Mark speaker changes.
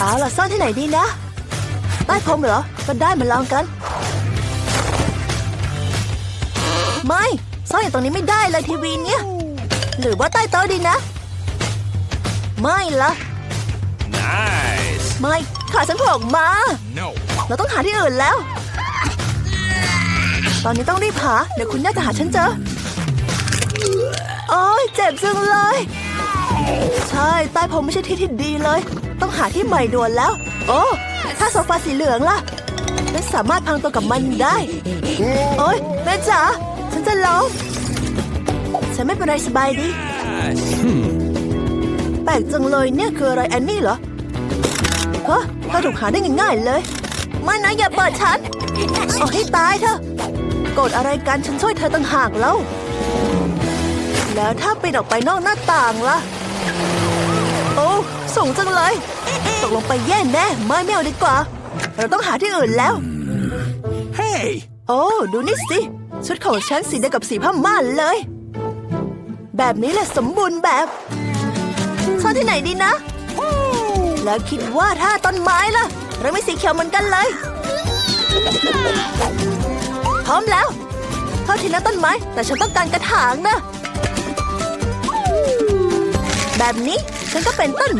Speaker 1: เอาล่ะซ่อนที่ไหนดีนะใต้พรมเหรอ ก็ได้มาลองกัน ไม่ซ่อนอยู่ตรงนี้ไม่ได้เลยทีวีเนี่ย หรือว่าใต้โต๊ะดีนะ ไม่ละ
Speaker 2: Nice.
Speaker 1: ไม่ขาฉันโผล่ออกมา
Speaker 2: No.
Speaker 1: เราต้องหาที่อื่นแล้ว ตอนนี้ต้องรีบหา เดี๋ยวคุณน่าจะหาฉันเจอ โอ้ยเจ็บจังเลย ใช่ ใต้ผมไม่ใช่ที่ที่ดีเลย ต้องหาที่ใหม่ด่วนแล้ว โอ้ ถ้าโซฟาสีเหลืองล่ะฉันสามารถพังตัวกับมันได้ โอ้ยแม่จ๋าฉันจะล้มฉันไม่เป็นไรสบายดี แปลกจังเลยเนี่ยคืออะไรแอนนี่เหรอฮะถ้าถูกหาได้ง่ายๆเลย ไม่นะอย่าเปิดฉันเอาให้ตายเถอะโกรธอะไรกันฉันช่วยเธอต่างหากแล้ว แล้วถ้าไปออกไปนอกหน้าต่างล่ะ สูงจังเลย ตกลงไปแย่แน่ไม่ไม่เอาดีกว่า เราต้องหาที่อื่นแล้ว
Speaker 2: Hey.
Speaker 1: โอ้ ดูนี่สิ ชุดของฉันสีเดียวกับสีผ้าม่านเลย แบบนี้แหละสมบูรณ์แบบซ่อนที่ไหนดีนะ แล้วคิดว่าถ้าต้นไม้ล่ะ เราไม่สีเขียวเหมือนกันเลย พร้อมแล้วเท่าทีนะต้นไม้ แต่ฉันต้องการกระถางนะ แบบนี้ฉันก็เป็นต้น